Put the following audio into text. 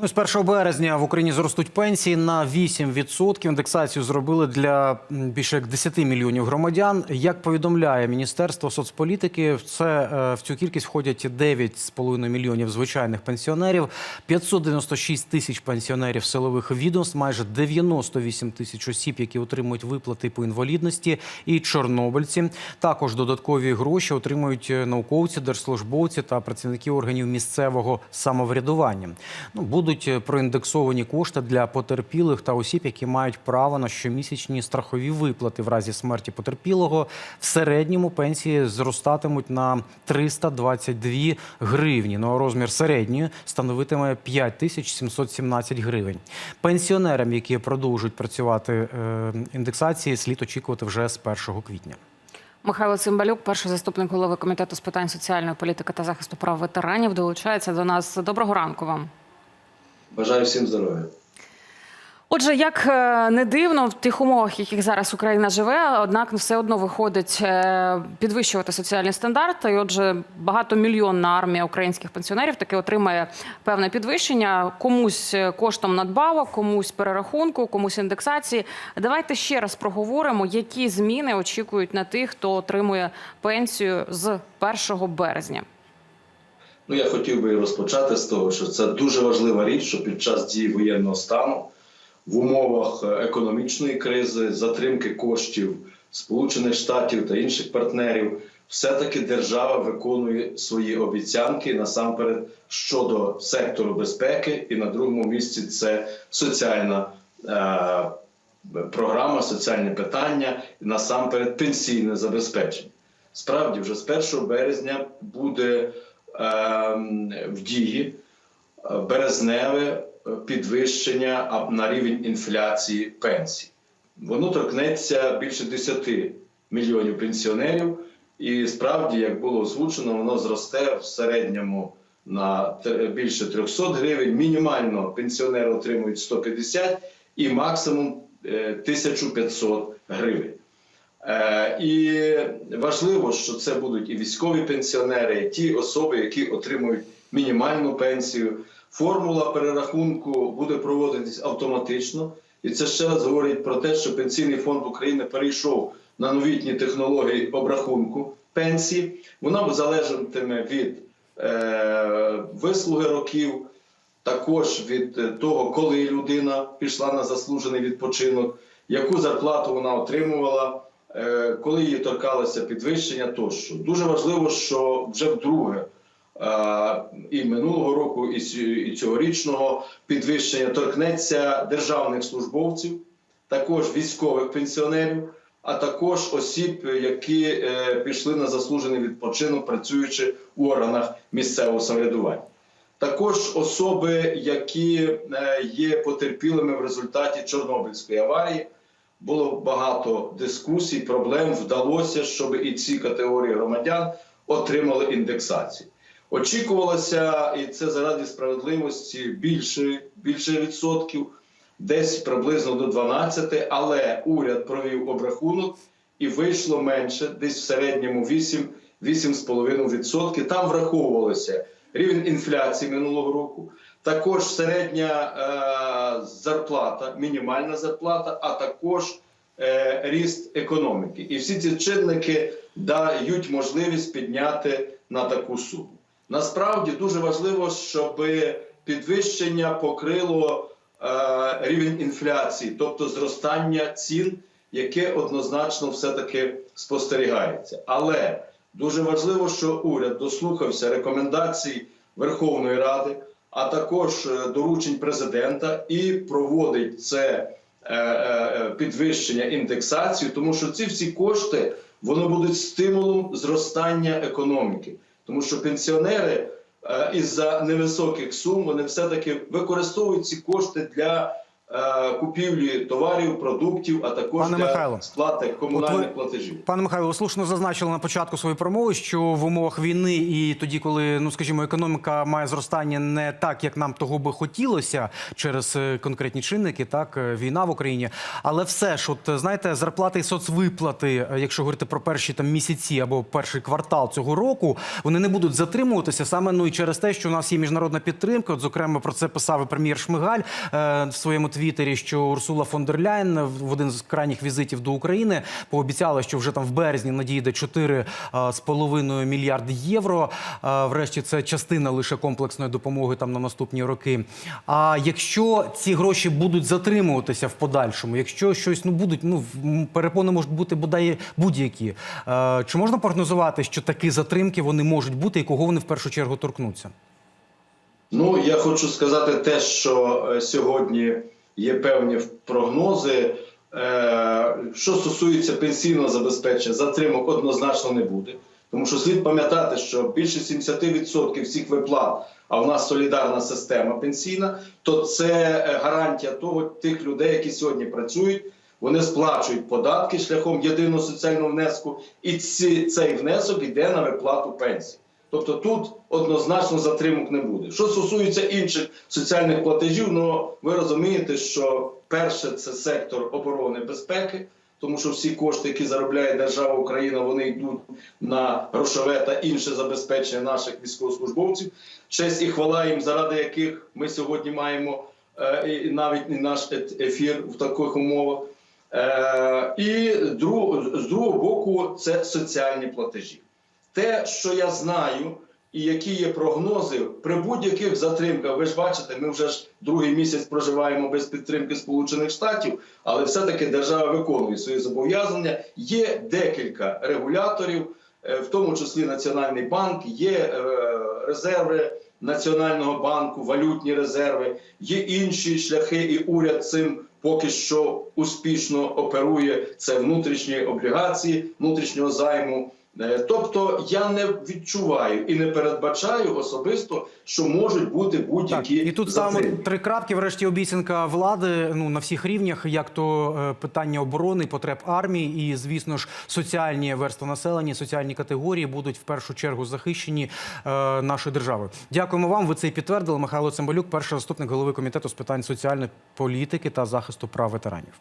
Ну, з 1 березня в Україні зростуть пенсії на 8%. Індексацію зробили для більше як 10 мільйонів громадян. Як повідомляє Міністерство соцполітики, в це е, в цю кількість входять 9,5 мільйонів звичайних пенсіонерів, 596 тисяч пенсіонерів силових відомств, майже 98 тисяч осіб, які отримують виплати по інвалідності, і чорнобильці. Також додаткові гроші отримують е, науковці, держслужбовці та працівники органів місцевого самоврядування. Ну, будуть е, проіндексовані кошти для потерпілих та осіб, які мають право на щомісячні страхові виплати в разі смерті потерпілого. В середньому пенсії зростатимуть на 322 гривні. Ну а розмір середньої становитиме 5717 гривень. Пенсіонерам, які продовжують працювати е, індексації, слід очікувати вже з 1 квітня. Михайло Цимбалюк, перший заступник голови комітету з питань соціальної політики та захисту прав ветеранів, долучається до нас. Доброго ранку вам. Бажаю всім здоров'я. Отже, як е, не дивно, в тих умовах, в яких зараз Україна живе, однак все одно виходить е, підвищувати соціальні стандарти. І отже, багатомільйонна армія українських пенсіонерів таки отримає певне підвищення комусь е, коштом надбавок, комусь перерахунку, комусь індексації. Давайте ще раз проговоримо, які зміни очікують на тих, хто отримує пенсію з 1 березня. Ну я хотів би розпочати з того, що це дуже важлива річ, що під час дії воєнного стану в умовах е, економічної кризи, затримки коштів Сполучених Штатів та інших партнерів, все-таки держава виконує свої обіцянки насамперед щодо сектору безпеки, і на другому місці це соціальна е, програма, соціальне питання, і насамперед пенсійне забезпечення. Справді, вже з 1 березня буде в дії е, березневе е, підвищення на рівень інфляції пенсій. Воно торкнеться більше 10 мільйонів пенсіонерів, і справді, як було озвучено, воно зросте в середньому на більше 300 гривень. Мінімально пенсіонери отримують 150 і максимум е, 1500 гривень. Е, І важливо, що це будуть і військові пенсіонери, і ті особи, які отримують мінімальну пенсію. Формула перерахунку буде проводитись автоматично, і це ще раз говорить про те, що пенсійний фонд України перейшов на новітні технології обрахунку пенсії. Вона залежатиме від е, вислуги років, також від е, того, коли людина пішла на заслужений відпочинок, яку зарплату вона отримувала, коли її торкалося підвищення тощо. Дуже важливо, що вже вдруге е, і минулого року, і цьогорічного підвищення торкнеться державних службовців, також військових пенсіонерів, а також осіб, які е, пішли на заслужений відпочинок, працюючи у органах місцевого самоврядування. Також особи, які е, є потерпілими в результаті Чорнобильської аварії, було багато дискусій, проблем. Вдалося, щоб і ці категорії громадян отримали індексацію. Очікувалося, і це заради справедливості більше, більше відсотків, десь приблизно до 12, але уряд провів обрахунок і вийшло менше, десь в середньому 8, 8,5%. Там враховувалося рівень інфляції минулого року, також середня е, зарплата, мінімальна зарплата, а також е, ріст економіки. І всі ці чинники дають можливість підняти на таку суму. Насправді дуже важливо, щоб підвищення покрило е, рівень інфляції, тобто зростання цін, яке однозначно все-таки спостерігається. Але дуже важливо, що уряд дослухався рекомендацій Верховної Ради, а також е, доручень президента і проводить це е, е, підвищення індексацію, тому що ці всі кошти вони будуть стимулом зростання економіки, тому що пенсіонери е, із-за невисоких сум вони все таки використовують ці кошти для купівлі товарів, продуктів, а також Пане для Михайло, сплати комунальних ви- платежів. Пане Михайло, ви слушно зазначили на початку своєї промови, що в умовах війни і тоді, коли ну скажімо, економіка має зростання не так, як нам того би хотілося через е, конкретні чинники, так е, війна в Україні. Але все ж, от е, знаєте, зарплати і соцвиплати, е, якщо говорити про перші там місяці або перший квартал цього року, вони не будуть затримуватися саме ну і через те, що у нас є міжнародна підтримка. От зокрема про це писав і прем'єр Шмигаль е, в своєму твіттері, що Урсула фон дер Ляйн в один з крайніх візитів до України пообіцяла, що вже там в березні надійде 4,5 мільярди євро. Е, Врешті це частина лише комплексної допомоги там на наступні роки. А якщо ці гроші будуть затримуватися в подальшому, якщо щось ну будуть, ну перепони можуть бути бодай будь-які. е, Чи можна прогнозувати, що такі затримки вони можуть бути, і кого вони в першу чергу торкнуться? Ну, я хочу сказати те, що е, сьогодні є певні прогнози. Е, Що стосується пенсійного забезпечення, затримок однозначно не буде. Тому що слід пам'ятати, що більше 70% всіх виплат, а в нас солідарна система пенсійна, то це е, гарантія того тих людей, які сьогодні працюють. Вони сплачують податки шляхом єдиного соціального внеску, і ці, цей внесок йде на виплату пенсії. Тобто тут однозначно затримок не буде. Що стосується інших соціальних платежів, ну ви розумієте, що перше це сектор оборони безпеки, тому що всі кошти, які заробляє держава Україна, вони йдуть на грошове та інше забезпечення наших військовослужбовців. Честь і хвала їм, заради яких ми сьогодні маємо е, навіть наш ефір в таких умовах. Е, і з другого боку, це соціальні платежі. Те, що я знаю, і які є прогнози при будь-яких затримках, ви ж бачите, ми вже ж другий місяць проживаємо без підтримки Сполучених Штатів, але все-таки держава виконує свої зобов'язання. Є декілька регуляторів, е, в тому числі Національний банк, є е, резерви Національного банку, валютні резерви, є інші шляхи, і уряд цим поки що успішно оперує. Це внутрішні облігації, внутрішнього займу. Е, Тобто я не відчуваю і не передбачаю особисто, що можуть бути будь-які і тут затримки. три крапки. Врешті обіцянка влади ну на всіх рівнях, як то е, питання оборони, потреб армії, і звісно ж соціальні верстви населення, соціальні категорії будуть в першу чергу захищені е, нашою державою. Дякуємо вам. Ви це і підтвердили. Михайло Цимбалюк, перший заступник голови комітету з питань соціальної політики та захисту прав ветеранів.